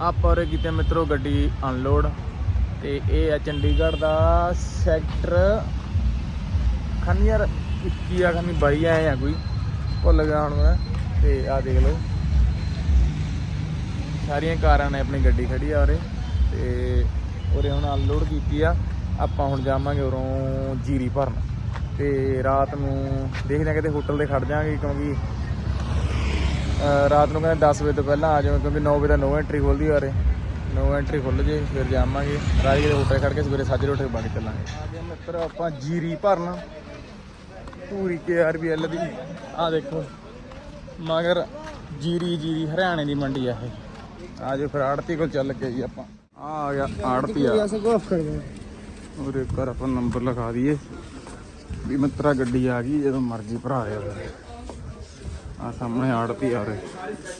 ਆਪਾਂ ਉਰੇ ਕੀਤੇ ਮਿੱਤਰੋ ਗੱਡੀ ਅਨਲੋਡ ਤੇ ਇਹ ਆ ਚੰਡੀਗੜ੍ਹ ਦਾ ਸੈਕਟਰ ਖਾਨੀ ਯਾਰ 21 ਆ ਖਾਨੀ 22 ਆਏ ਆ ਕੋਈ, ਭੁੱਲ ਗਿਆ ਹੁਣ ਮੈਂ, ਤੇ ਆ ਦੇਖ ਲਓ। ਸਾਰੀਆਂ ਕਾਰਾਂ ਨੇ ਆਪਣੀ ਗੱਡੀ ਖੜੀ ਆ ਉਰੇ, ਤੇ ਉਰੇ ਹੁਣ ਅਨਲੋਡ ਕੀਤੀ ਆ। ਆਪਾਂ ਹੁਣ ਜਾਵਾਂਗੇ ਉਰੋਂ ਜੀਰੀ ਭਰਨ। ਤੇ ਰਾਤ ਨੂੰ ਦੇਖਦੇ ਆ ਕਿਤੇ ਹੋਟਲ ਤੇ ਖੜ ਜਾਾਂਗੇ ਕਿਉਂਕਿ ਰਾਤ ਨੂੰ ਕਹਿੰਦੇ 10 ਵਜੇ ਤੋਂ ਪਹਿਲਾਂ ਆ ਜਾਓ ਕਿਉਂਕਿ 9 ਵਜੇ ਦਾ ਨੋ ਐਂਟਰੀ ਖੁੱਲਦੀ ਵਾਰੇ ਨੋ ਐਂਟਰੀ ਖੁੱਲ ਜੇ ਫਿਰ ਜਾਵਾਂਗੇ। ਰਾਜ ਦੇ ਹੋਟਲ ਖੜ ਕੇ ਸਵੇਰੇ ਸਾਜਰੇ ਉੱਠ ਕੇ ਬਾਗ ਚੱਲਾਂਗੇ। ਮਿੱਤਰ ਆਪਾਂ ਜੀਰੀ ਭਰਨਾ। ਪੂਰੀ ਕੇ ਆਰ ਬੀ ਕੇਆਰਬੀਐਲ ਦੀ ਆ ਦੇਖੋ। ਮਗਰ ਜੀਰੀ ਜੀਰੀ ਹਰਿਆਣੇ ਦੀ ਮੰਡੀ ਆ ਇਹ। ਆ ਜੋ ਫਿਰ ਆੜਤੀ ਕੋਲ ਚੱਲ ਕੇ ਜੀ ਆਪਾਂ। ਆ ਆ ਗਿਆ ਆੜਤੀ ਆ। ਉਹਦੇ ਘਰ ਆਪਾਂ ਨੰਬਰ ਲਿਖਾ ਦਈਏ। ਵੀ ਮਿੱਤਰਾ ਗੱਡੀ ਆ ਗਈ ਜਦੋਂ ਮਰਜ਼ੀ ਭਰਾ ਆ ਆ ਸਾਹਮਣੇ ਆੜਤੀ ਆ ਰਹੇ।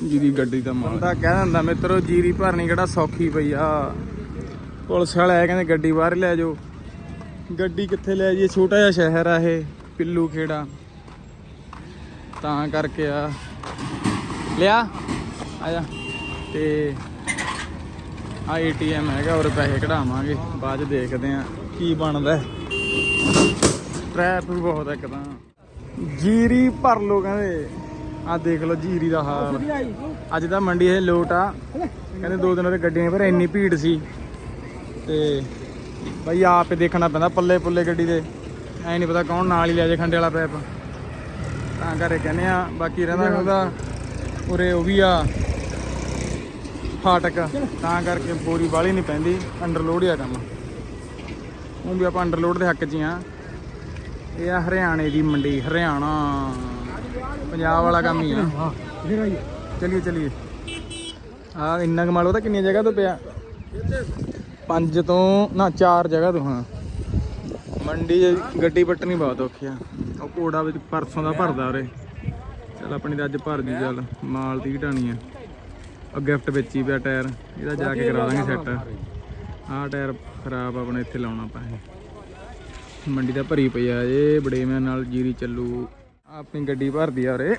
ਜਿਹਦੀ ਗੱਡੀ ਦਾ ਮਾਲ ਬੰਦਾ ਕਹਿ ਦਿੰਦਾ, ਮਿੱਤਰੋ, ਜੀਰੀ ਭਰਨੀ ਕਿਹੜਾ ਸੌਖੀ ਪਈ ਆ। ਪੁਲਿਸ ਵਾਲੇ ਆਏ ਕਹਿੰਦੇ, ਗੱਡੀ ਬਾਹਰ ਲੈ ਜਾਓ। ਗੱਡੀ ਕਿੱਥੇ ਲੈ ਜਾਈਏ? ਛੋਟਾ ਜਿਹਾ ਸ਼ਹਿਰ ਆ ਇਹ, ਪਿੱਲੂ ਖੇੜਾ। ਤਾਂ ਕਰਕੇ ਆ। ਲਿਆ, ਆ ਜਾ। ਤੇ ਆ ਏਟੀਐਮ ਹੈਗਾ ਔਰ ਪੈਸੇ ਕਢਾਵਾਂਗੇ। ਬਾਅਦ ਚ ਦੇਖਦੇ ਆ ਕੀ ਬਣਦਾ। ਟ੍ਰੈਫਿਕ ਬਹੁਤ ਇੱਕ ਤਾਂ। ਜੀਰੀ ਭਰ ਲੋ ਕਹਿੰਦੇ। ਆ ਦੇਖ ਲਓ ਜੀਰੀ ਦਾ ਹਾਲ। ਅੱਜ ਤਾਂ ਮੰਡੀ ਇਹ ਲੋਟ ਆ। ਕਹਿੰਦੇ ਦੋ ਦਿਨ ਉਹਦੇ ਗੱਡੀਆਂ ਪਰ ਇੰਨੀ ਭੀੜ ਸੀ। ਤੇ ਬਈ ਆਪ ਦੇਖਣਾ ਪੈਂਦਾ ਪੱਲੇ ਪੁੱਲੇ ਗੱਡੀ ਦੇ। ਐ ਨਹੀਂ ਪਤਾ ਕੌਣ ਨਾਲ ਹੀ ਲੈ ਜੇ ਖੰਡੇ ਵਾਲਾ ਪੈਪ। ਤਾਂ ਘਰੇ ਕਹਿੰਦੇ ਆ, ਬਾਕੀ ਰਹਿੰਦਾ ਉਹਦਾ ਉਰੇ ਉਹ ਵੀ ਆ, ਫਾਟਕ। ਤਾਂ ਕਰਕੇ ਬੋਰੀ ਵਾਲੀ ਨਹੀਂ ਪੈਂਦੀ ਅੰਡਰਲੋਡ ਹੀ ਆ ਕੰਮ। ਉਹ ਵੀ ਆਪਾਂ ਅੰਡਰਲੋਡ ਦੇ ਹੱਕ 'ਚ ਹੀ ਆ। ਇਹ ਆ ਹਰਿਆਣੇ ਦੀ ਮੰਡੀ, ਹਰਿਆਣਾ। ਪੰਜਾਬ ਵਾਲਾ ਕੰਮ ਹੀ ਆ। ਹਾਂ ਫਿਰ ਆ ਇੰਨਾ ਕਮਾਲ ਉਹਦਾ ਕਿੰਨੀਆਂ ਜਗ੍ਹਾ ਤੋਂ ਪਿਆ? ਪੰਜ ਤੋਂ ਨਾ ਚਾਰ ਜਗ੍ਹਾ ਤੋਂ ਹਾਂ। ਮੰਡੀ ਗੱਡੀ ਪੱਟਣੀ ਬਹੁਤ ਔਖੀ ਆ। ਉਹ ਕੋੜਾ ਵਿੱਚ ਪਰਸੋਂ ਦਾ ਭਰਦਾ ਉਰੇ। ਚਲ ਆਪਣੀ ਤਾਂ ਅੱਜ ਭਰ ਜੀ ਚੱਲ। ਮਾਲ ਦੀ ਘਟਾਣੀ ਆ। ਉਹ ਗਿਫਟ ਵਿੱਚ ਹੀ ਪਿਆ ਟਾਇਰ। ਇਹਦਾ ਜਾ ਕੇ ਕਰਾ ਦਾਂਗੇ ਸੈੱਟ ਆਹ ਟਾਇਰ ਖਰਾਬ ਆਪਣੇ ਇੱਥੇ ਲਾਉਣਾ ਆਪਾਂ ਮੰਡੀ ਦਾ ਭਰੀ ਪਈ ਆ ਇਹ ਬੜੇ ਨਾਲ ਜੀਰੀ ਚੱਲੂ। ਆਪਣੀ ਗੱਡੀ ਭਰਦੀ ਆ ਉਰੇ।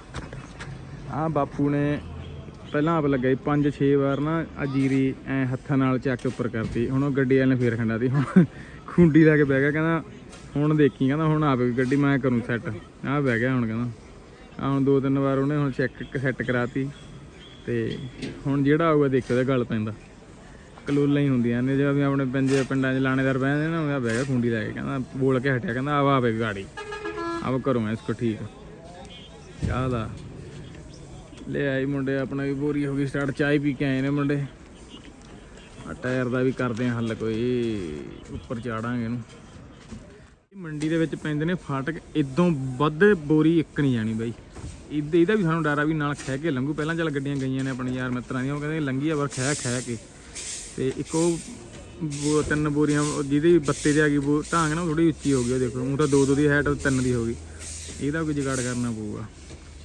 ਆ ਬਾਪੂ ਨੇ ਪਹਿਲਾਂ ਆਪ ਲੱਗਾ ਸੀ 5-6 ਵਾਰ ਨਾ ਅਜੀਰੀ ਜੀਰੀ ਐ ਹੱਥਾਂ ਨਾਲ ਚੱਕ ਕੇ ਉੱਪਰ ਕਰਤੀ। ਹੁਣ ਉਹ ਗੱਡੀ ਵਾਲੇ ਨੇ ਫੇਰ ਖੰਡਾ ਦੀ ਹੁਣ ਖੁੰਡੀ ਲਾ ਕੇ ਬਹਿ ਗਿਆ, ਕਹਿੰਦਾ, ਹੁਣ ਦੇਖੀ, ਕਹਿੰਦਾ, ਹੁਣ ਆਪ ਗੱਡੀ, ਮੈਂ ਕਰੂੰ ਸੈੱਟ ਆ ਬਹਿ ਗਿਆ ਹੁਣ, ਕਹਿੰਦਾ। ਆ ਹੁਣ ਦੋ, ਤਿੰਨ ਵਾਰ ਉਹਨੇ ਹੁਣ ਚੈੱਕ ਸੈੱਟ ਕਰਾਤੀ। ਤੇ ਹੁਣ ਜਿਹੜਾ ਆਊਗਾ ਦੇਖਿਓ, ਉਹਦੇ ਗੱਲ ਪੈਂਦਾ। ਕਲੂਲਾਂ ਹੀ ਹੁੰਦੀਆਂ ਨੇ, ਜਿਵੇਂ ਆਪਣੇ ਪੰਜੇ, ਪਿੰਡਾਂ 'ਚ ਲਾਣੇਦਾਰ ਬਹਿੰਦੇ ਨਾ ਉਹ ਬਹਿ ਗਿਆ ਖੁੰਡੀ ਲਾ ਕੇ, ਕਹਿੰਦਾ, ਬੋਲ ਕੇ ਹਟਿਆ, ਕਹਿੰਦਾ ਆਵਾ ਆਵੇ ਗਾੜੀ। ਆਵਾ ਕਰੂੰ ਮੈਂ ਇਸ ਇਸਕੋ ਠੀਕ ਚਾਹ ਦਾ। ਲੈ ਆਈ ਮੁੰਡੇ, ਆਪਣਾ ਵੀ ਬੋਰੀ ਹੋ ਗਈ ਸਟਾਰਟ ਚਾਹ ਪੀ ਕੇ ਆਏ ਨੇ ਮੁੰਡੇ। ਆ ਟਾਇਰ ਦਾ ਵੀ ਕਰਦੇ ਆ ਹੱਲ ਕੋਈ, ਉੱਪਰ ਚਾੜਾਂਗੇ ਇਹਨੂੰ। ਮੰਡੀ ਦੇ ਵਿੱਚ ਪੈਂਦੇ ਨੇ ਫਾਟਕ, ਇਦੋਂ ਵੱਧ ਬੋਰੀ ਇੱਕ ਨਹੀਂ ਜਾਣੀ ਬਾਈ। ਇਹਦੇ ਇਹਦਾ ਵੀ ਸਾਨੂੰ ਡਰ ਆ ਵੀ ਨਾਲ ਖਹਿ ਕੇ ਲੰਘੂ। ਪਹਿਲਾਂ ਚੱਲ ਗੱਡੀਆਂ ਗਈਆਂ ਨੇ ਆਪਣੇ ਯਾਰ ਮਿੱਤਰਾਂ ਦੀਆਂ, ਉਹ ਕਹਿੰਦੇ ਲੰਘੀ ਆ, ਪਰ ਖਹਿ ਖਹਿ ਕੇ। ਤੇ ਇੱਕ ਉਹ ਬੋ- ਤਿੰਨ ਬੋਰੀਆਂ ਉਹ ਜਿਹਦੀ ਬੱਤੇ ਤੇ ਆ ਗਈ, ਬੋ ਢਾਂਗ ਨਾ ਥੋੜੀ ਉੱਚੀ ਹੋ ਗਈ, ਉਹ ਦੇਖੋ। ਉਹ ਤਾਂ ਦੋ ਦੋ ਦੀ ਹੈਟ ਤਿੰਨ ਦੀ ਹੋ ਗਈ। ਇਹਦਾ ਕੋਈ ਜੁਗਾੜ ਕਰਨਾ ਪਊਗਾ।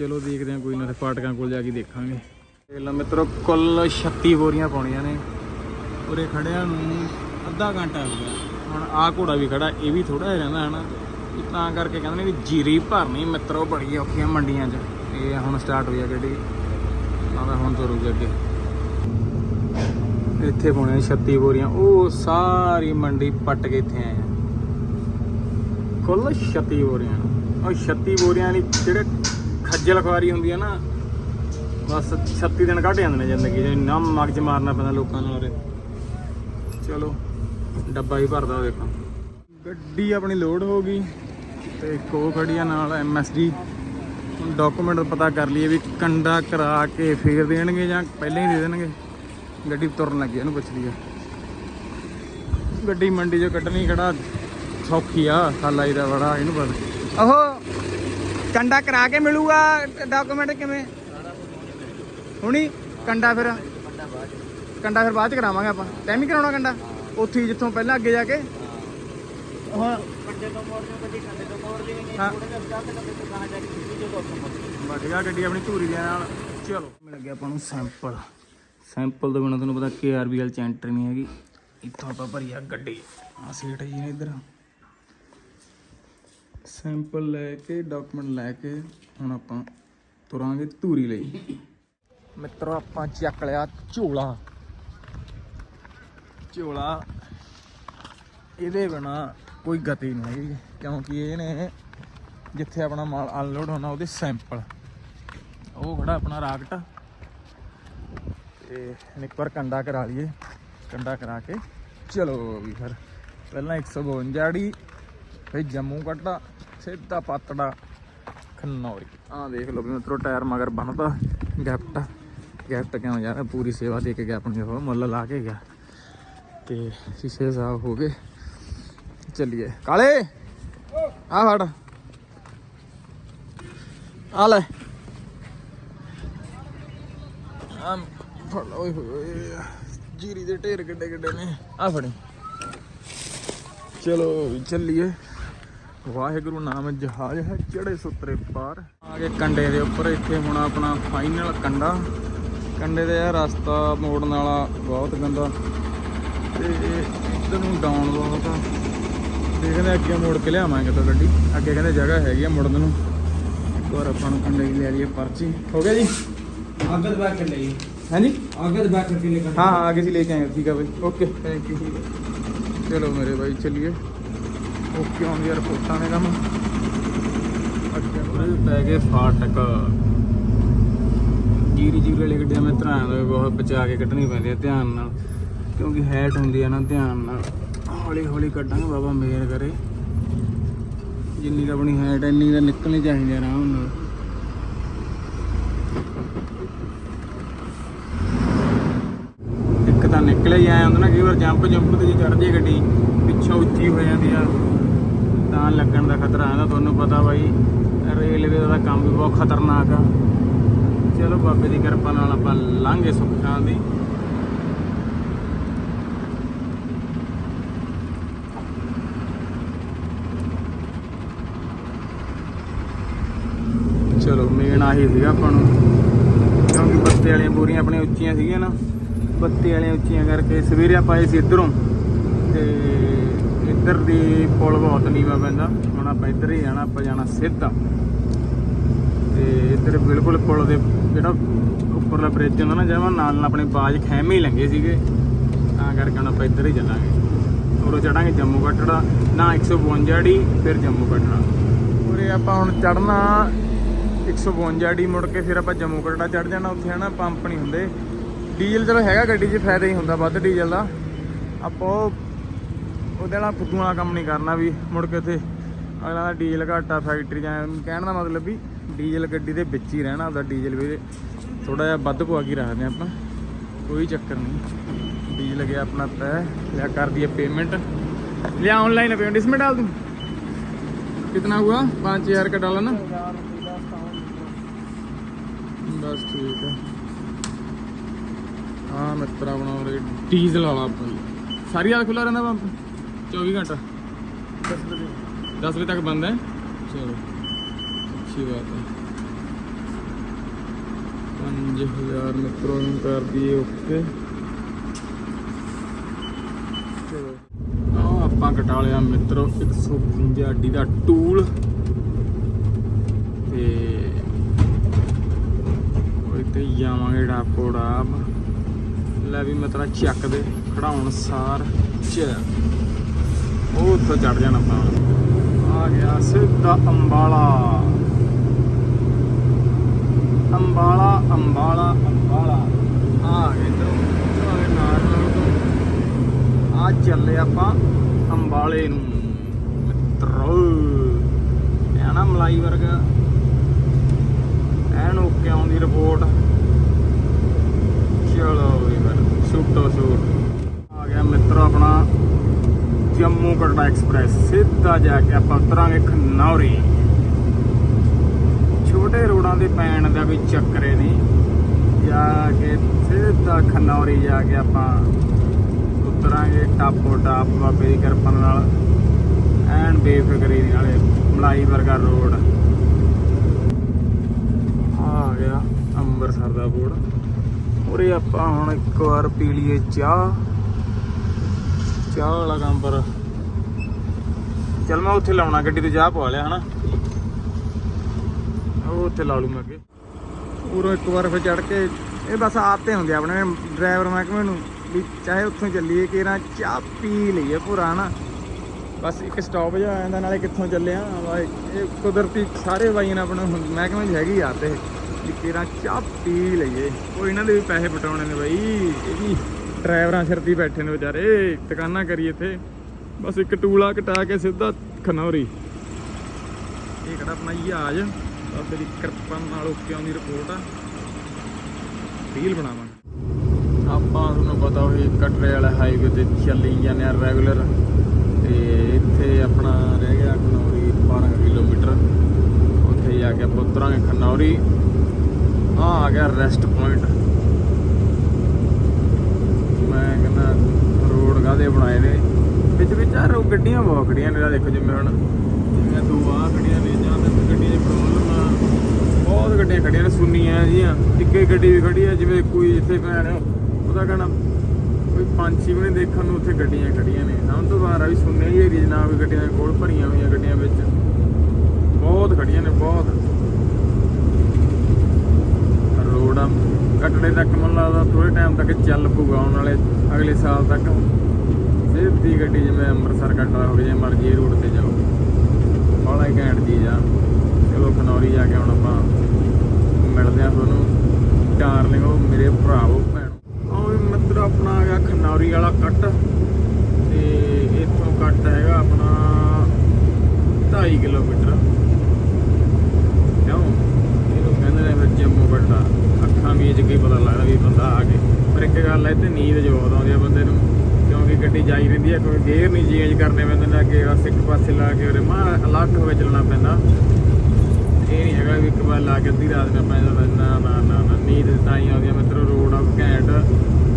ਚਲੋ ਦੇਖਦੇ ਹਾਂ, ਕੋਈ ਨਾ ਤੇ ਫਾਟਕਾਂ ਕੋਲ ਜਾ ਕੇ ਦੇਖਾਂਗੇ। ਇਹ ਲਓ ਮਿੱਤਰੋ, ਕੁੱਲ 36 ਬੋਰੀਆਂ ਪਾਉਣੀਆਂ ਨੇ। ਉਰੇ ਖੜਿਆਂ ਨੂੰ ਅੱਧਾ ਘੰਟਾ ਹੋ ਗਿਆ। ਹੁਣ ਆਹ ਘੋੜਾ ਵੀ ਖੜਾ, ਇਹ ਵੀ ਥੋੜਾ ਜਿਹਾ ਰਹਿੰਦਾ, ਹਨਾ? ਇਹ ਤਾਂ ਕਰਕੇ ਕਹਿੰਦੇ ਨੇ ਵੀ ਜੀਰੀ ਭਰਨੀ, ਮਿੱਤਰੋ ਬੜੀ ਔਖੀਆਂ ਮੰਡੀਆਂ 'ਚ। ਇਹ ਹੁਣ ਸਟਾਰਟ ਹੋਈ ਆ ਗੱਡੀ। ਆਹ ਹੁਣ ਤੁਰੂਗੀ ਅੱਗੇ। ਇੱਥੇ ਪਾਉਣੇ 36 ਬੋਰੀਆਂ। ਉਹ ਸਾਰੀ ਮੰਡੀ ਪੱਟ ਕੇ ਇੱਥੇ ਆਏ ਕੁੱਲ 36 ਬੋਰੀਆਂ ਉਹ 36 ਬੋਰੀਆਂ ਲਈ ਜਿਹੜੇ ਖੱਜਲ ਖਵਾਰੀ ਹੁੰਦੀ ਆ ਨਾ, ਬਸ 36 ਦਿਨ ਕੱਢ ਜਾਂਦੇ ਨੇ ਜ਼ਿੰਦਗੀ 'ਚ ਨਾ ਮਗਜ ਮਾਰਨਾ ਪੈਂਦਾ ਲੋਕਾਂ ਨਾਲ ਉਰੇ। ਚਲੋ, ਡੱਬਾ ਹੀ ਭਰਦਾ ਦੇਖੋ ਗੱਡੀ ਆਪਣੀ ਲੋਡ ਹੋ ਗਈ, ਤੇ ਇੱਕ ਖੜੀ ਆ ਨਾਲ ਐਮਐਸਡੀ ਡਾਕੂਮੈਂਟ ਪਤਾ ਕਰ ਲਈਏ ਵੀ ਕੰਡਾ ਕਰਾ ਕੇ ਫੇਰ ਦੇਣਗੇ ਜਾਂ ਪਹਿਲਾਂ ਹੀ ਦੇ ਦੇਣਗੇ। ਗੱਡੀ ਤੁਰਨ ਲੱਗੀ ਇਹਨੂੰ ਪੁੱਛ ਲਈਏ। ਗੱਡੀ ਮੰਡੀ 'ਚੋਂ ਕੱਢਣੀ ਕਿਹੜਾ ਸੌਖੀ ਆ ਸਾਲਾ ਦਾ ਬੜਾ, ਇਹਨੂੰ ਪਤਾ। ਉਹ ਕੰਡਾ ਕਰਾ ਕੇ ਮਿਲੂਗਾ ਡਾਕੂਮੈਂਟ ਕਿਵੇਂ? ਹੁਣੀ? ਕੰਡਾ ਫਿਰ? ਕੰਡਾ ਫਿਰ ਬਾਅਦ ਚ ਕਰਾਵਾਂਗੇ ਆਪਾਂ। ਟਾਈਮ ਹੀ ਕਰਾਉਣਾ ਕੰਡਾ? ਉੱਥੇ ਹੀ ਜਿੱਥੋਂ ਪਹਿਲਾਂ ਅੱਗੇ ਜਾ ਕੇ। ਹਾਂ। ਹਾਂ। ਵਧੀਆ ਗੱਡੀ ਆਪਣੀ ਧੂਰੀ ਦੇ ਨਾਲ। ਚਲੋ। ਮਿਲ ਗਿਆ ਆਪਾਂ ਨੂੰ ਸੈਂਪਲ ਸੈਂਪਲ ਤੋਂ ਬਿਨਾਂ ਤੁਹਾਨੂੰ ਪਤਾ ਕੇਆਰਬੀਐਲ ਚ ਐਂਟਰੀ ਨਹੀਂ ਹੈਗੀ। ਇੱਥੋਂ ਆਪਾਂ ਭਰੀ ਗੱਡੀ। ਆ ਸੀਟ ਜੀ ਨੇ ਇੱਧਰ। ਸੈਂਪਲ ਲੈ ਕੇ, ਡਾਕੂਮੈਂਟ ਲੈ ਕੇ ਹੁਣ ਆਪਾਂ ਤੁਰਾਂਗੇ ਧੂਰੀ ਲਈ। ਮਿੱਤਰੋ, ਆਪਾਂ ਚੱਕ ਲਿਆ ਝੋਲਾ। ਝੋਲਾ ਇਹਦੇ ਬਿਨਾ ਕੋਈ ਗਤੀ ਨਹੀਂ ਹੈਗੀ, ਕਿਉਂਕਿ ਇਹਨੇ ਜਿੱਥੇ ਆਪਣਾ ਮਾਲ ਅਨਲੋਡ ਹੋਣਾ, ਉਹਦੇ ਸੈਂਪਲ। ਉਹ ਖੜਾ ਆਪਣਾ ਰਾਕਟ। ਤੇ ਇੱਕ ਵਾਰ ਕੰਡਾ ਕਰਾ ਲਈਏ। ਕੰਡਾ ਕਰਾ ਕੇ, ਚਲੋ ਵੀ ਫਿਰ। ਪਹਿਲਾਂ 152 ਅੜੀ, ਫਿਰ ਜੰਮੂ ਕੱਟਾ ਸਿੱਧਾ ਪਾਤੜਾ ਖਨੌਰੀ। ਆਹ ਦੇਖ ਲਓ ਵੀ ਮਿੱਤਰੋ, ਟਾਇਰ ਮਗਰ ਬਣਦਾ ਗਿਫਟ। ਗਿਫਟ ਕਿਉਂ ਯਾਰ? ਪੂਰੀ ਸੇਵਾ ਦੇ ਕੇ ਗਿਆ ਆਪਣੀ ਉਹ, ਮੁੱਲ ਲਾ ਕੇ ਗਿਆ। ਤੇ ਸ਼ੀਸ਼ੇ ਸਾਫ਼ ਹੋ ਗਏ। ਚੱਲੀਏ। ਕਾਲੇ! ਆ ਫੜ। ਆ ਲੈ। ਆ ਫੜ ਓਏ ਹੋਏ। ਜੀਰੀ ਦੇ ਢੇਰ ਕਿੱਡੇ ਕਿੱਡੇ ਨੇ। ਆ ਫੜੀ। ਚਲੋ ਵੀ ਚੱਲੀਏ। ਵਾਹਿਗੁਰੂ ਨਾਮ ਜਹਾਜ਼ ਹੈ ਚੜੇ ਸੁਤਰੇ ਪਾਰ। ਆ ਕੇ ਕੰਡੇ ਦੇ ਉੱਪਰ ਇੱਥੇ ਹੁਣ ਆਪਣਾ ਫਾਈਨਲ ਕੰਡਾ। ਕੰਡੇ ਦੇ ਇਹ ਰਸਤਾ ਮੋੜਨ ਵਾਲਾ ਬਹੁਤ ਗੰਦਾ। ਤੇ ਇੱਧਰ ਨੂੰ ਡਾਊਨ ਬਹੁਤ ਆ। ਦੇਖਦੇ ਅੱਗੇ ਮੋੜ ਕੇ ਲਿਆਵਾਂਗੇ ਤਾਂ ਗੱਡੀ। ਅੱਗੇ ਕਹਿੰਦੇ ਜਗ੍ਹਾ ਹੈਗੀ ਆ ਮੁੜਨ ਨੂੰ। ਇੱਕ ਵਾਰ ਆਪਾਂ ਨੂੰ ਕੰਡੇ ਲੈ ਲਈਏ ਪਰਚੀ। ਹੋ ਗਿਆ ਜੀ? ਆਗਤ ਬੈਕ ਕਰ ਲਈ ਹਾਂਜੀ? ਆਗਤ ਬੈਕ ਕਰਕੇ ਲੈ ਕੇ ਹਾਂ ਹਾਂ ਸੀ ਲੈ ਕੇ ਆਏ ਠੀਕ ਆ ਬਾਈ। ਓਕੇ ਥੈਂਕ ਯੂ ਚਲੋ ਮੇਰੇ ਭਾਈ ਚਲਿਏ। ਓਕੇ ਆਉਣ ਆ ਰਿਪੋਰਟਾਂ ਨੇ ਕੰਮ। ਅੱਗੇ ਉਹਦੇ ਪੈ ਗਏ ਫਾਟਕ। ਜੀਰੀ ਜੀਰੀ ਵਾਲੇ ਗੱਡੀਆਂ ਮੈਂ ਧਰਾਂ ਦੇ ਬਹੁਤ ਬਚਾ ਕੇ ਕੱਢਣੀ ਪੈਂਦੀ ਹੈ ਧਿਆਨ ਨਾਲ। ਕਿਉਂਕਿ ਹੈਟ ਹੁੰਦੀ ਆ ਨਾ ਧਿਆਨ ਨਾਲ। ਹੌਲੀ ਹੌਲੀ ਕੱਢਾਂਗੇ ਬਾਬਾ ਮੇਰ ਕਰੇ। ਜਿੰਨੀ ਦਾ ਆਪਣੀ ਹੈਟ ਇੰਨੀ ਦਾ ਨਿਕਲਣੀ ਚਾਹੀਦੀ ਆਰਾਮ ਨਾਲ। ਇੱਕ ਤਾਂ ਨਿਕਲੇ ਹੀ ਆਇਆ ਨਾ, ਕਈ ਵਾਰ ਜੰਪ ਜੰਪ ਤੇ ਜੇ ਚੜ੍ਹਦੀ ਗੱਡੀ, ਪਿੱਛੋਂ ਉੱਚੀ ਹੋ ਜਾਂਦੀ ਆ। ਤਾਂ ਲੱਗਣ ਦਾ ਖਤਰਾ ਹੈ ਨਾ ਤੁਹਾਨੂੰ ਪਤਾ ਬਾਈ, ਰੇਲਵੇ ਦਾ ਕੰਮ ਵੀ ਬਹੁਤ ਖਤਰਨਾਕ ਆ। ਚਲੋ ਬਾਬੇ ਦੀ ਕਿਰਪਾ ਨਾਲ ਆਪਾਂ ਲਾਂਘੇ ਸੁੱਖ ਸ਼ਾਂਤੀ। ਚਲੋ ਮੇਨ ਆਹੀ ਸੀਗਾ ਆਪਾਂ ਨੂੰ, ਕਿਉਂਕਿ ਬੱਤੇ ਵਾਲੀਆਂ ਬੋਰੀਆਂ ਆਪਣੀਆਂ ਉੱਚੀਆਂ ਸੀਗੀਆਂ ਨਾ। ਬੱਤੇ ਵਾਲੀਆਂ ਉੱਚੀਆਂ ਕਰਕੇ ਸਵੇਰੇ ਆਪਾਂ ਆਏ ਸੀ ਇੱਧਰੋਂ, ਤੇ ਇੱਧਰ ਦੀ ਪੁਲ ਬਹੁਤ ਨੀਵਾ ਪੈਂਦਾ। ਹੁਣ ਆਪਾਂ ਇੱਧਰ ਹੀ ਜਾਣਾ, ਆਪਾਂ ਜਾਣਾ ਸਿੱਧਾ। ਤੇ ਇੱਧਰ ਬਿਲਕੁਲ ਪੁਲ ਦੇ ਜਿਹੜਾ ਉੱਪਰਲਾ ਬ੍ਰਿਜ ਹੁੰਦਾ ਨਾ, ਜਿਵੇਂ ਨਾਲ ਨਾਲ ਆਪਣੇ ਬਾਜ ਖੈਮੇ ਹੀ ਲੰਗੇ ਸੀਗੇ। ਤਾਂ ਕਰਕੇ ਹੁਣ ਆਪਾਂ ਇੱਧਰ ਹੀ ਚੱਲਾਂਗੇ। ਉਰੋਂ ਚੜਾਂਗੇ ਜੰਮੂ ਕਟੜਾ। ਨਾ 152 ਡੀ, ਫਿਰ ਜੰਮੂ ਕਟੜਾ। ਉਰੇ ਆਪਾਂ ਹੁਣ ਚੜਨਾ 152 ਡੀ ਮੁੜ ਕੇ ਫਿਰ ਆਪਾਂ ਜੰਮੂ ਕਟੜਾ ਚੜ ਜਾਣਾ। ਉੱਥੇ ਹਨਾ ਪੰਪ ਨਹੀਂ ਹੁੰਦੇ। ਡੀਜ਼ਲ ਚਲੋ ਹੈਗਾ ਗੱਡੀ 'ਚ, ਫਾਇਦਾ ਹੀ ਹੁੰਦਾ ਵੱਧ ਡੀਜ਼ਲ ਦਾ। ਆਪਾਂ ਉਹ ਉਹਦੇ ਨਾਲ ਫੁੱਦੂ ਵਾਲਾ ਕੰਮ ਨਹੀਂ ਕਰਨਾ ਵੀ ਮੁੜ ਕੇ ਉੱਥੇ ਅਗਲਾ ਦਾ ਡੀਜ਼ਲ ਘਾਟਾ ਫੈਕਟਰੀ ਜਾਂ ਕਹਿਣ ਦਾ ਮਤਲਬ ਵੀ ਡੀਜ਼ਲ ਗੱਡੀ ਦੇ ਵਿੱਚ ਹੀ ਰਹਿਣਾ ਉਹਦਾ ਡੀਜ਼ਲ ਵੀ ਥੋੜਾ ਜਿਹਾ ਵੱਧ ਪਵਾ ਕੇ ਰੱਖਦੇ ਆਪਾਂ ਕੋਈ ਚੱਕਰ ਨਹੀਂ ਡੀਜ਼ਲ ਗਿਆ ਆਪਣਾ ਤੈ ਲਿਆ ਕਰ ਦਈਏ पेमेंट लिया ऑनलाइन पेमेंट इसमें डाल दूं कितना हुआ पाँच हजार का डाला ना बस ठीक है हाँ मित्रा बना रहे डीजल वाला भाई सारी रात खुला रहना पंप 24 ਘੰਟਾ 10 ਵਜੇ ਤੱਕ ਬੰਦ ਹੈ ਚਲੋ ਅੱਛੀ ਬਾਤ ਹੈ 5000 ਮਿੱਤਰੋਂ ਨੂੰ ਕਰ ਦਈਏ ਓਕੇ ਆਓ ਆਪਾਂ ਕਟਾ ਲਿਆ ਮਿੱਤਰੋ 152 ਅੱਡੀ ਦਾ ਟੂਲ ਤੇ ਕੋਈ ਤੇ ਜਾਵਾਂਗੇ ਡਾਕੋ ਡਾਪ ਲੈ ਵੀ ਮਤਰਾ ਚੱਕ ਦੇ ਖੜਾਉਣ ਸਾਰ ਚ ਉਹ ਉੱਥੇ ਚੜ ਜਾਣਾ ਆਪਾਂ। ਆ ਗਿਆ ਸਿੱਧਾ ਅੰਬਾਲਾ। ਅੰਬਾਲਾ ਅੰਬਾਲਾ ਅੰਬਾਲਾ। ਆ ਗਏ ਇਧਰੋਂ। ਆ ਗਏ ਨਾਰਨਲ ਤੋਂ। ਆ ਚੱਲੇ ਆਪਾਂ ਅੰਬਾਲੇ ਨੂੰ। ਮਿੱਤਰੋ, ਇਹ ਨਾ ਮਲਾਈ ਵਰਗਾ। ਐਨ ਓਕੇ ਆਉਂਦੀ ਰਿਪੋਰਟ ਚਲੋ ਵੀ ਫਿਰ, ਸ਼ੂਟੋ ਸ਼ੂਟ। ਆ ਗਿਆ ਮਿੱਤਰ ਆਪਣਾ। ਜੰਮੂ ਕਟੜਾ ਐਕਸਪ੍ਰੈਸ, ਸਿੱਧਾ ਜਾ ਕੇ ਆਪਾਂ ਉਤਰਾਂਗੇ ਖਨੌਰੀ। ਛੋਟੇ ਰੋਡਾਂ ਦੇ ਪੈਣ ਦਾ ਵੀ ਚੱਕਰੇ ਨਹੀਂ। ਜਾ ਕੇ ਸਿੱਧਾ ਖਨੌਰੀ ਜਾ ਕੇ ਆਪਾਂ ਉਤਰਾਂਗੇ ਟਾਪੋ ਟਾਪ ਬਾਬੇ ਦੀ ਕਿਰਪਾ ਨਾਲ। ਐਨ ਬੇਫਿਕਰੀ ਨਾਲੇ ਮਲਾਈ ਵਰਗਾ ਰੋਡ। ਆ ਗਿਆ ਅੰਮ੍ਰਿਤਸਰ ਦਾ ਬੋਰਡ। ਉਰੇ ਆਪਾਂ ਹੁਣ ਇੱਕ ਵਾਰ ਪੀ ਲਈਏ ਚਾਹ। ਚਾਹ ਵਾਲਾ ਕੰਮ ਪਰ। ਚਲ ਮੈਂ ਉੱਥੇ ਲਾਉਣਾ ਗੱਡੀ ਤੇ ਚਾਹ ਪਵਾ ਲਿਆ, ਹਨਾ? ਉਹ ਉੱਥੇ ਲਾ ਲੂ ਮੈਂ ਅੱਗੇ। ਉਰੋਂ ਇੱਕ ਵਾਰ ਫਿਰ ਚੜ ਕੇ, ਇਹ ਬਸ ਆਤੇ ਹੁੰਦੇ ਆਪਣੇ ਡਰਾਈਵਰ ਮਹਿਕਮੇ ਨੂੰ, ਵੀ ਚਾਹੇ ਉੱਥੋਂ ਚੱਲੀਏ ਕਿਰਾਂ ਚਾਹ ਪੀ ਲਈਏ ਪੂਰਾ ਨਾ ਬਸ ਇੱਕ ਸਟਾਪ ਜਿਹਾ ਆ ਜਾਂਦਾ, ਨਾਲੇ ਕਿੱਥੋਂ ਚੱਲੇ ਆ? ਵਾ ਇਹ ਕੁਦਰਤੀ ਸਾਰੇ ਬਾਈਆਂ ਨੇ ਆਪਣਾ ਮਹਿਕਮੇ 'ਚ ਹੈਗੀ ਆ ਤੇ, ਵੀ ਕਿਰਾਂ ਚਾਹ ਪੀ ਲਈਏ। ਉਹ ਇਹਨਾਂ ਦੇ ਵੀ ਪੈਸੇ ਪਟਾਉਣੇ ਨੇ ਬਾਈ, ਇਹ ਵੀ ਡਰਾਈਵਰਾਂ ਸਿਰ ਬੈਠੇ ਨੇ ਵਿਚਾਰੇ ਦੁਕਾਨਾਂ ਕਰੀ ਇੱਥੇ। ਬਸ ਇੱਕ ਟੂਲਾ ਕਟਾ ਕੇ ਸਿੱਧਾ ਖਨੌਰੀ। ਇਹ ਕਿਹੜਾ ਆਪਣਾ ਜਹਾਜ਼ ਬਾਬੇ ਦੀ ਕਿਰਪਾ ਨਾਲ ਓਕੇ ਆਉਂਦੀ ਰਿਪੋਰਟ ਆ। ਰੀਲ ਬਣਾਵਾਂਗੇ। ਆਪਾਂ ਤੁਹਾਨੂੰ ਪਤਾ ਉਹੀ ਕਟਰੇ ਵਾਲਾ ਹਾਈਵੇ ਤੇ ਚੱਲੀ ਜਾਂਦੇ ਆ ਰੈਗੂਲਰ ਤੇ ਇੱਥੇ ਆਪਣਾ ਰਹਿ ਗਿਆ ਖਨੌਰੀ 12 ਕਿਲੋਮੀਟਰ। ਉੱਥੇ ਜਾ ਕੇ ਆਪਾਂ ਉਤਰਾਂਗੇ ਖਨੌਰੀ। ਆ ਆ ਗਿਆ ਰੈਸਟ ਪੁਆਇੰਟ ਮੈਂ ਕਹਿੰਦਾ ਰੋਡ ਕਾਦੇ ਬਣਾਏ ਨੇ? ਵਿੱਚ ਵਿੱਚ ਆ ਰੋ ਗੱਡੀਆਂ ਬਹੁਤ ਖੜੀਆਂ ਨੇ ਆਹ ਦੇਖੋ ਜਿਵੇਂ ਹੁਣ ਜਿਵੇਂ ਦੋ ਆ ਖੜੀਆਂ ਨੇ ਜਾਂ ਤੇ ਗੱਡੀਆਂ ਦੀ ਪ੍ਰੋਬਲਮ ਆ ਬਹੁਤ ਗੱਡੀਆਂ ਖੜੀਆਂ ਨੇ ਸੁੰਨੀਆਂ ਜੀਆਂ ਇੱਕੇ ਗੱਡੀ ਵੀ ਖੜੀ ਆ ਜਿਵੇਂ ਕੋਈ ਇੱਥੇ ਭੈਣ ਉਹਦਾ ਕਹਿਣਾ ਕੋਈ ਪੰਛੀ ਵੀ ਨਹੀਂ ਦੇਖਣ ਨੂੰ ਉੱਥੇ ਗੱਡੀਆਂ ਖੜੀਆਂ ਨੇ। ਸਮਝ ਤੋਂ ਬਾਹਰ ਆ ਵੀ ਸੁੰਨੇ ਹੀ ਏਰੀਆ ਜਨਾਬ ਵੀ ਗੱਡੀਆਂ ਦੇ ਕੋਲ ਭਰੀਆਂ ਹੋਈਆਂ ਗੱਡੀਆਂ ਵਿੱਚ। ਬਹੁਤ ਖੜੀਆਂ ਨੇ ਬਹੁਤ। ਰੋਡ ਆ ਕੱਟੜੇ ਤੱਕ ਟਾਈਮ ਤੱਕ ਚੱਲ ਪਊਗਾ, ਆਉਣ ਵਾਲੇ ਅਗਲੇ ਸਾਲ ਤੱਕ ਸਿੱਧੀ ਗੱਡੀ ਜਿਵੇਂ ਅੰਮ੍ਰਿਤਸਰ ਕੱਟਦਾ ਹੋਵੇ ਜੇ ਮਰਜ਼ੀ ਇਹ ਰੋਡ ਤੇ ਜਾਓ। ਬੜਾ ਹੀ ਘੈਂਟ ਚੀਜ਼ ਆ। ਚਲੋ ਖਨੌਰੀ ਜਾ ਕੇ ਹੁਣ ਆਪਾਂ ਮਿਲਦੇ ਆ ਤੁਹਾਨੂੰ। ਡਾਰਲਿੰਗ ਉਹ ਮੇਰੇ ਭਰਾਵੋ, ਭੈਣੋ। ਉਹ ਵੀ ਮਿੱਤਰ ਆਪਣਾ ਆ ਗਿਆ ਖਨੌਰੀ ਵਾਲਾ ਕੱਟ। ਤੇ ਇੱਥੋਂ ਕੱਟ ਹੈਗਾ ਆਪਣਾ 2.5 ਕਿਲੋਮੀਟਰ। ਕਿਉਂ? ਇਹਨੂੰ ਕਹਿੰਦੇ ਨੇ ਫਿਰ ਜੰਮੂ ਵੱਡਾ। ਅੱਖਾਂ ਵੀ ਇਹ ਪਤਾ ਲੱਗਦਾ ਵੀ ਬੰਦਾ ਆ ਕੇ ਪਰ ਇੱਕ ਗੱਲ ਹੈ ਤੇ ਨੀਂਦ ਜੋਦ ਆਉਂਦੀ ਆ ਬੰਦੇ ਨੂੰ, ਕਿਉਂਕਿ ਗੱਡੀ ਜਾਈ ਰਹਿੰਦੀ ਹੈ ਕੋਈ ਗੇਅਰ ਨਹੀਂ ਚੇਂਜ ਕਰਨੇ ਪੈਂਦੇ ਨੇ ਅੱਗੇ, ਬਸ ਇੱਕ ਪਾਸੇ ਲਾ ਕੇ ਉਹਦੇ ਮਾਂ ਅਲੱਗ ਹੋ ਕੇ ਚੱਲਣਾ ਪੈਂਦਾ। ਇਹ ਨਹੀਂ ਹੈਗਾ ਵੀ ਇੱਕ ਵਾਰ ਲਾ ਕੇ ਅੱਧੀ ਰਾਤ ਨੂੰ ਪੈਂਦਾ ਨਾ ਨਾ ਨਾ ਨਾ, ਨੀਂਦ ਤਾਂ ਹੀ ਆਉਂਦੀ ਆ, ਮਿੱਤਰੋ ਰੋਡ ਆ ਘੈਂਟ।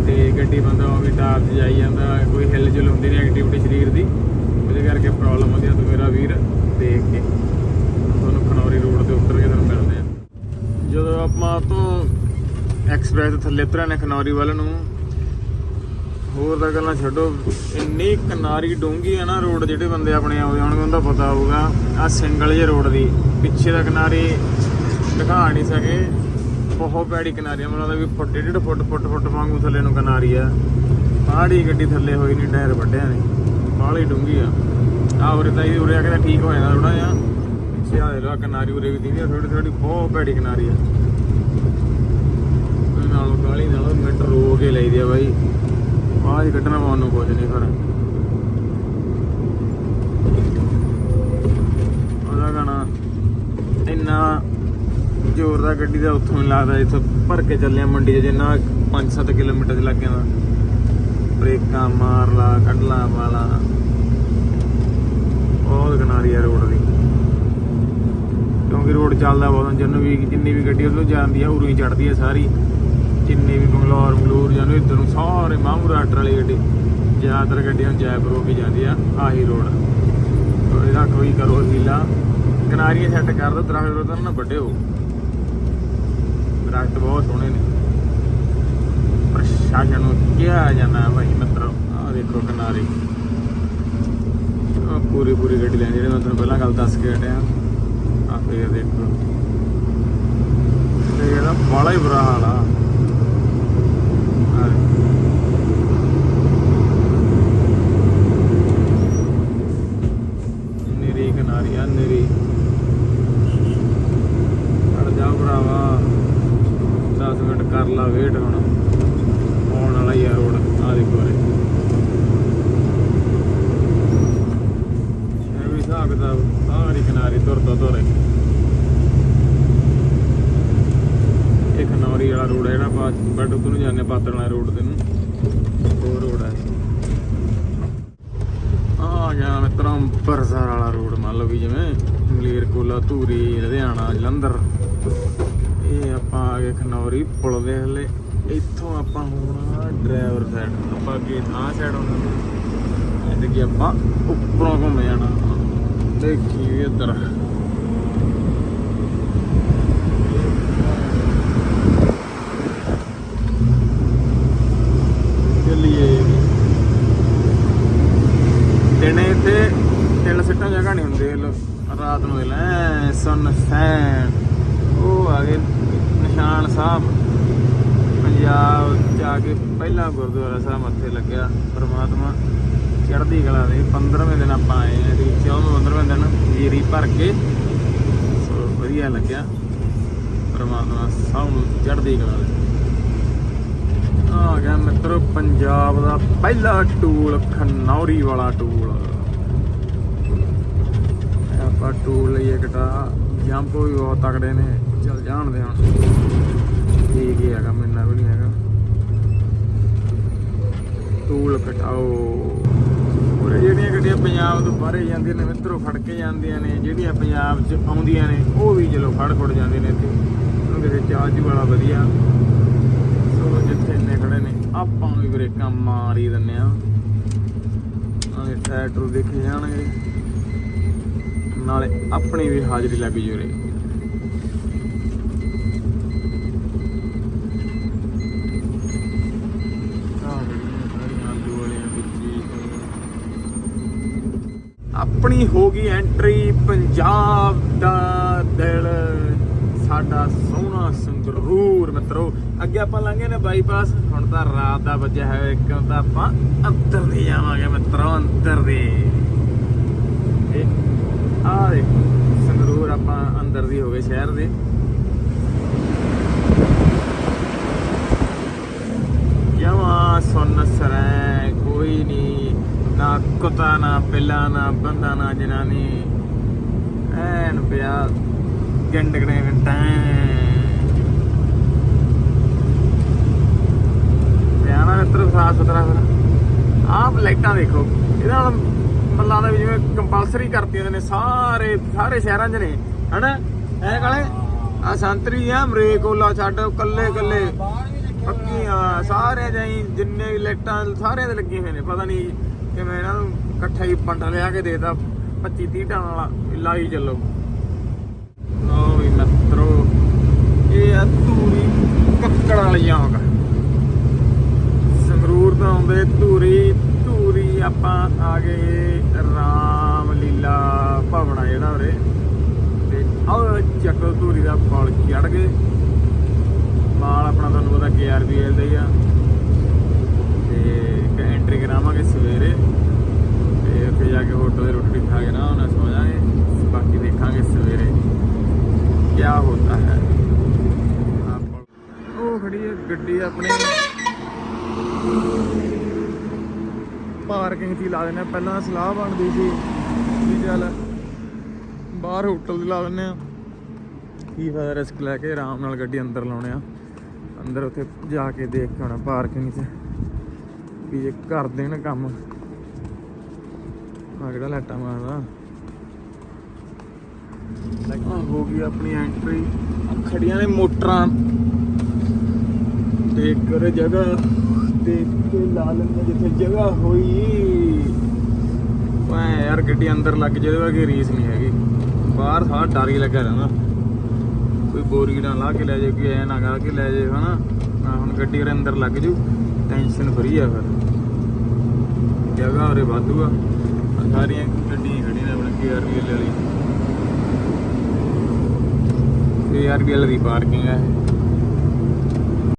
ਤੇ ਗੱਡੀ ਬੰਦਾ ਉਹ ਵੀ ਟਾਰ 'ਚ ਜਾਈ ਜਾਂਦਾ, ਕੋਈ ਹਿੱਲ ਜੁਲ ਹੁੰਦੀ ਨਹੀਂ ਐਕਟੀਵਿਟੀ ਸਰੀਰ ਦੀ। ਉਹਦੇ ਕਰਕੇ ਪ੍ਰੋਬਲਮ ਆਉਂਦੀ ਆ, ਤੂੰ ਮੇਰਾ ਵੀਰ, ਦੇਖ ਕੇ। ਤੁਹਾਨੂੰ ਖਨੌਰੀ ਰੋਡ ਤੇ ਉਤਰ ਕੇ ਤੁਹਾਨੂੰ ਮਿਲਦੇ ਆ। ਜਦੋਂ ਆਪਾਂ ਤੋਂ ਐਕਸਪ੍ਰੈਸ ਥੱਲੇ ਉਤਰਿਆ ਨੇ ਖਨੌਰੀ ਵੱਲ ਨੂੰ। ਹੋਰ ਤਾਂ ਗੱਲਾਂ ਛੱਡੋ, ਇੰਨੀ ਕਿਨਾਰੀ ਡੂੰਗੀ ਆ ਨਾ ਰੋਡ ਜਿਹੜੇ ਬੰਦੇ ਆਪਣੇ ਆਉਂਦੇ ਹੋਣਗੇ, ਉਹਨਾਂ ਦਾ ਪਤਾ ਹੋਊਗਾ। ਆ ਸਿੰਗਲ ਜੇ ਰੋਡ ਦੀ, ਪਿੱਛੇ ਦਾ ਕਿਨਾਰੀ ਦਿਖਾ ਨਹੀਂ ਸਕੇ। ਬਹੁਤ ਪੈੜੀ ਕਿਨਾਰੀ ਆ, ਮੈਨੂੰ ਲੱਗਦਾ ਵੀ ਫੁੱਟ, ਡੇਢ ਫੁੱਟ ਫੁੱਟ ਫੁੱਟ ਵਾਂਗੂ ਥੱਲੇ ਨੂੰ ਕਿਨਾਰੀ ਆ। ਪਹਾੜੀ ਗੱਡੀ ਥੱਲੇ ਹੋਈ ਨਹੀਂ, ਟਾਇਰ ਵੱਡਿਆ ਨੇ ਬਾਹਲੀ ਡੂੰਗੀ ਆ। ਆ ਉਰੇ ਤਾਂ ਇਹ ਉਰੇ ਆ ਕੇ ਠੀਕ ਹੋ ਜਾਂਦਾ ਥੋੜਾ ਜਿਹਾ। ਪਿੱਛੇ ਆ ਦੇਖੋ ਕਿਨਾਰੀ ਉਰੇ ਵੀ ਦੀਦੀ ਥੋੜੀ ਥੋੜੀ ਬਹੁਤ ਪੈੜੀ ਕਿਨਾਰੀ ਆ ਉਹਦੇ ਨਾਲੋਂ ਕਾਲੀ ਨਾਲੋਂ ਮਿੰਟ ਰੋ ਕੇ ਲਈਦੀ ਆ ਬਾਈ। ਬਾਹਰ ਹੀ ਕੱਢਣਾ ਪਾਉਣ ਨੂੰ ਕੁਝ ਨਹੀਂ ਫਿਰ। ਉਹਦਾ ਗਾਣਾ ਇੰਨਾ ਜ਼ੋਰ ਦਾ ਗੱਡੀ ਦਾ ਉੱਥੋਂ ਹੀ ਲੱਗਦਾ, ਇੱਥੋਂ ਭਰ ਕੇ ਚੱਲਿਆ ਮੰਡੀ 'ਚ ਜਿੰਨਾ 5-7 ਕਿਲੋਮੀਟਰ 'ਚ ਲੱਗ ਜਾਂਦਾ ਬ੍ਰੇਕਾਂ ਮਾਰ ਲਾ ਕੱਢ ਲਾ ਵਾਲਾ। ਬਹੁਤ ਕਿਨਾਰੀ ਆ ਰੋਡ ਦੀ। ਕਿਉਂਕਿ ਰੋਡ ਚੱਲਦਾ ਬਹੁਤ ਜਿੰਨ ਵੀ ਜਿੰਨੀ ਵੀ ਗੱਡੀ ਉਧਰੋਂ ਜਾਂਦੀ ਆ, ਉਰੂ ਹੀ ਚੜਦੀ ਆ ਸਾਰੀ। ਜਿੰਨੀ ਵੀ ਬੰਗਲੌਰ ਮੰਗਲੂਰ ਜਾਂਦੇ ਇੱਧਰ ਨੂੰ ਸਾਰੇ ਮਾਮੂ ਰਾਟਰ ਵਾਲੀ ਗੱਡੀ। ਜ਼ਿਆਦਾਤਰ ਗੱਡੀਆਂ ਜੈਪੁਰ ਹੋ ਕੇ ਜਾਂਦੀ ਆ। ਆਹੀ ਰੋਡ ਇਹਦਾ ਕੋਈ ਕਰੋ ਹੀਲਾ ਕਿਨਾਰੀਆਂ ਸੈੱਟ ਕਰ ਦੋ ਦਰਖਤ ਉਧਰ ਨਾ ਵੱਡੇ ਹੋ। ਦਰਖਤ ਬਹੁਤ ਸੋਹਣੇ ਨੇ। ਪ੍ਰਸ਼ਾਸਨ ਨੂੰ ਕਿਹਾ ਜਾਂਦਾ ਭਾਈ ਮਿੱਤਰੋ, ਆਹ ਦੇਖੋ ਕਿਨਾਰੀ। ਪੂਰੀ ਪੂਰੀ ਗੱਡੀ ਲੈਣੀ ਜਿਹੜੇ ਮੈਂ ਤੁਹਾਨੂੰ ਪਹਿਲਾਂ ਗੱਲ ਦੱਸ ਕੇ ਹਟਿਆ। ਆ ਫੇਰ ਦੇਖੋ। ਤੇ ਇਹਦਾ ਬੜਾ ਹੀ ਬੁਰਾ ਹਾਲ ਆ। ਆਹ ਦੇਖੋ। ਨਿਰੀ ਕਿਨਾਰੀ ਆ, ਨਿਰੀ। ਅੜ ਜਾ ਭਰਾਵਾ। 10 ਮਿੰਟ ਕਰ ਲਾ ਵੇਟ ਹੁਣ। ਆਉਣ ਵਾਲਾ ਹੀ ਆ ਰੋਡ ਆ ਦੇਖੋ ਰੇ ਇਹ ਵੀ ਹਿਸਾਬ ਕਿਤਾਬ ਸਾਰੀ ਕਿਨਾਰੀ ਤੁਰਦਾ ਤੁਰੇ ਇਹ ਖਨੌਰੀ ਵਾਲਾ ਰੋਡ ਹੈ ਜਿਹੜਾ ਆਪਾਂ ਬਟ ਉਧਰ ਰੋਡ ਦੇ ਨੂੰ। ਉਹ ਰੋਡ ਹੈ ਆ ਗਿਆ ਮਿੱਤਰਾਂ ਅੰਬਰਸਰ ਵਾਲਾ ਰੋਡ, ਮੰਨ ਲਓ ਵੀ ਜਿਵੇਂ ਮਲੇਰਕੋਲਾ ਧੂਰੀ, ਲੁਧਿਆਣਾ, ਜਲੰਧਰ। ਇਹ ਆਪਾਂ ਆ ਗਏ ਖਨੌਰੀ ਪੁਲ ਦੇ ਹਲੇ। ਇੱਥੋਂ ਆਪਾਂ ਹੋਣਾ ਡਰਾਈਵਰ ਸਾਈਡ ਆਪਾਂ ਅੱਗੇ ਆਹ ਸਾਈਡ ਹੋਣਾ ਇਹਦੇ ਕੀ ਆਪਾਂ ਉੱਪਰੋਂ ਘੁੰਮ ਜਾਣਾ। ਦੇਖੀ ਇੱਧਰ ਚੱਲੀਏ ਦਿਨੇ ਇੱਥੇ ਤਿੰਨ ਸਿੱਟਾਂ ਜਗ੍ਹਾ ਨਹੀਂ ਹੁੰਦੇ ਲੋ ਰਾਤ ਨੂੰ ਇਹ ਲੈ ਸੁਨ ਸੈਨ ਉਹ ਆ ਗਏ ਨਿਸ਼ਾਨ ਸਾਹਿਬ। ਪੰਜਾਬ ਜਾ ਕੇ ਪਹਿਲਾ ਗੁਰਦੁਆਰਾ ਸਾਹਿਬ ਮੱਥੇ ਲੱਗਿਆ, ਪ੍ਰਮਾਤਮਾ ਚੜ੍ਹਦੀ ਕਲਾ ਦੇ। 15ਵੇਂ ਦਿਨ ਆਪਾਂ ਆਏ ਆ ਤੇ 14ਵੇਂ 15ਵੇਂ ਦਿਨ ਜੀਰੀ ਭਰ ਕੇ। ਸੋ ਵਧੀਆ ਲੱਗਿਆ। ਪ੍ਰਮਾਤਮਾ ਸਭ ਨੂੰ ਚੜ੍ਹਦੀ ਕਲਾ ਦੇ। ਆ ਗਿਆ ਮਿੱਤਰੋ, ਪੰਜਾਬ ਦਾ ਪਹਿਲਾ ਟੂਲ, ਖਨੌਰੀ ਵਾਲਾ ਟੂਲ। ਇਹ ਆਪਾਂ ਟੂਲ ਲਈਏ ਕਟਾ ਜੰਪ ਵੀ ਬਹੁਤ ਤਕੜੇ ਨੇ। ਚੱਲ ਜਾਣ ਦੇ ਹੁਣ। ਠੀਕ ਹੀ ਹੈਗਾ ਮੈਨਾਂ ਵੀ ਨਹੀਂ ਹੈਗਾ। ਟੂਲ ਕਟਾਓ। ਉਰੇ ਜਿਹੜੀਆਂ ਗੱਡੀਆਂ ਪੰਜਾਬ ਤੋਂ ਬਾਹਰ ਜਾਂਦੀਆਂ ਨੇ, ਮਿੱਤਰੋ ਫੜ ਕੇ ਜਾਂਦੀਆਂ ਨੇ। ਜਿਹੜੀਆਂ ਪੰਜਾਬ 'ਚ ਆਉਂਦੀਆਂ ਨੇ, ਉਹ ਵੀ ਚਲੋ ਫੜ ਫੜ ਜਾਂਦੇ ਨੇ ਇੱਥੇ। ਉਹਨੂੰ ਕਿਤੇ ਚਾਰਜ ਵਾਲਾ ਵਧੀਆ। ਸੋ ਜਿੱਥੇ ਇੰਨੇ ਖੜੇ ਨੇ, ਆਪਾਂ ਵੀ ਬ੍ਰੇਕਾਂ ਮਾਰੀ ਹੀ। ਦਿੰਨੇ ਆ ਆਹ ਟਰੈਕਟਰ ਦੇਖੇ ਜਾਣਗੇ। ਨਾਲੇ ਆਪਣੀ ਵੀ ਹਾਜ਼ਰੀ ਲੱਗ ਜੂਰੇ ਆਪਣੀ ਹੋ ਗਈ ਐਂਟਰੀ ਪੰਜਾਬ ਦਾ ਦਿਲ, ਸਾਡਾ ਸੋਹਣਾ ਸੰਗਰੂਰ। ਮਿੱਤਰੋ, ਅੱਗੇ ਆਪਾਂ ਲੰਘੇ ਨੇ ਬਾਈਪਾਸ, ਹੁਣ ਤਾਂ ਰਾਤ ਦਾ ਵੱਜਿਆ ਹੈ ਇੱਕ ਤਾਂ ਆਪਾਂ ਅੰਦਰ ਦੇ ਜਾਵਾਂਗੇ ਮਿੱਤਰੋ, ਅੰਦਰ ਦੇ। ਆਹ ਦੇਖੋ, ਸੰਗਰੂਰ ਆਪਾਂ ਅੰਦਰ ਦੀ ਹੋ ਗਏ ਸ਼ਹਿਰ ਦੇ। ਜਮਾ ਸੁੰਨ ਸਰੈ ਕੋਈ ਨਹੀਂ। ਨਾ ਕੁੱਤਾ, ਨਾ ਪਿੱਲਾ, ਨਾ ਬੰਦਾ, ਨਾ ਜਨਾਨੀ। ਐਨ ਪਿਆ, ਗੰਡਕਣੇ ਨੇ ਟੈਂ ਪਿਆ ਨਾ ਮਿੱਤਰ ਸਾਫ਼ ਸੁਥਰਾ ਫਿਰ। ਆਹ ਲਾਈਟਾਂ ਦੇਖੋ, ਇਹਦਾ ਨਾਲ ਮੱਲਾਂ ਦਾ ਵੀ ਜਿਵੇਂ ਕੰਪਲਸਰੀ ਕਰਤੀਆਂ ਨੇ, ਸਾਰੇ ਸਾਰੇ ਸ਼ਹਿਰਾਂ 'ਚ ਨੇ, ਹਨਾ? ਐ ਕਾਲੇ ਆ ਸੰਤਰੀ ਆ ਮਰੇਕੋਲਾ ਛੱਡ, ਕੱਲੇ ਕੱਲੇ, ਪੱਕੀਆਂ ਸਾਰੇ ਜਾਈ ਜਿੰਨੇ ਵੀ ਲਾਈਟਾਂ, ਸਾਰਿਆਂ ਦੇ ਲੱਗੀਆਂ ਹੋਏ ਨੇ, ਪਤਾ ਨਹੀਂ ਕਿਵੇਂ ਇਹਨਾਂ ਨੂੰ ਇਕੱਠਾ ਹੀ ਪੰਡਾ ਲਿਆ ਕੇ ਦੇਤਾ 25 30 ਟਨ ਵਾਲਾ ਵੀ ਲਾਈ ਚੱਲੋ। ਲੋ ਵੀ ਮਿੱਤਰੋ, ਇਹ ਆ ਧੂਰੀ ਕੱਕੜ ਵਾਲੀਆਂ ਹੋਗਾ ਸੰਗਰੂਰ ਤੋਂ ਆਉਂਦੇ ਧੂਰੀ ਆਪਾਂ ਆ ਗਏ ਰਾਮ ਲੀਲਾ ਭਵਨਾ ਜਿਹੜਾ ਉਰੇ। ਤੇ ਆਹ ਚੱਕਰ ਧੂਰੀ ਦਾ ਫਲ ਚੜ ਗਏ। ਮਾਲ ਆਪਣਾ ਤੁਹਾਨੂੰ ਪਤਾ KRBL ਦਾ ਹੀ ਆ। ਤੇ ਐਂਟਰੀ ਕਰਾਵਾਂਗੇ ਸਵੇਰੇ ਤੇ ਉੱਥੇ ਜਾ ਕੇ ਹੋਟਲ ਦੇ ਰੋਟੀ ਖਾ ਕੇ ਨਾ ਉਹਨਾਂ ਸੌ ਜਾਾਂਗੇ ਬਾਕੀ ਦੇਖਾਂਗੇ ਸਵੇਰੇ ਕੀ ਹੁੰਦਾ ਹੈ ਆਪਾਂ- ਉਹ ਖੜੀ ਹੈ ਗੱਡੀ ਆਪਣੀ ਪਾਰਕਿੰਗ 'ਚ ਹੀ ਲਾ ਦਿੰਦੇ ਆ? ਪਹਿਲਾਂ ਸਲਾਹ ਬਣਦੀ ਸੀ ਵੀ ਚੱਲ ਬਾਹਰ ਹੋਟਲ 'ਚ ਲਾ ਦਿੰਦੇ ਆ। ਕੀ ਫਾਇਦਾ ਰਿਸਕ ਲੈ ਕੇ ਆਰਾਮ ਨਾਲ ਗੱਡੀ ਅੰਦਰ ਲਾਉਣੇ ਆ। ਅੰਦਰ ਉੱਥੇ ਜਾ ਕੇ ਦੇਖ ਕੇ ਆਉਣਾ ਪਾਰਕਿੰਗ 'ਚ ਵੀ ਜੇ ਕਰ ਦੇਣ ਕੰਮ। ਆ ਕਿਹੜਾ ਲਾਟਾ ਮਾਰਦਾ। ਆਹ ਹੋ ਗਈ ਆਪਣੀ ਐਂਟਰੀ ਖੜੀਆਂ ਨੇ ਮੋਟਰਾਂ। ਦੇਖ ਕਰ ਜਗ੍ਹਾ, ਦੇਖ ਕੇ ਲਾ ਲੈਂਦੇ ਜਿੱਥੇ ਜਗ੍ਹਾ ਹੋਈ। ਵਾਹ ਯਾਰ ਗੱਡੀ ਅੰਦਰ ਲੱਗ ਜੇ ਉਹਦੇ ਵਰਗੀ ਰੀਸ ਨਹੀਂ ਹੈਗੀ। ਬਾਹਰ ਸਾਰਾ ਡਰ ਹੀ ਲੱਗਾ ਰਹਿੰਦਾ। ਕੋਈ ਬੋਰੀ ਨਾ ਲਾ ਕੇ ਲੈ ਜਾਏ ਕੋਈ ਐ ਨਾ ਗਾ ਕੇ ਲੈ ਜਾਏ ਹਨਾ? ਆਹ ਹੁਣ ਗੱਡੀ ਦੇ ਅੰਦਰ ਲੱਗ ਜੂ, ਟੈਨਸ਼ਨ ਫਰੀ ਆ ਫਿਰ। ਜਗ੍ਹਾ ਉਰੇ ਵਾਧੂ ਆ। ਸਾਰੀਆਂ ਗੱਡੀਆਂ ਖੜੀਆਂ ਨੇ ਆਪਣੇ KRBL ਵਾਲੀ। KRBL ਦੀ ਪਾਰਕਿੰਗ ਹੈ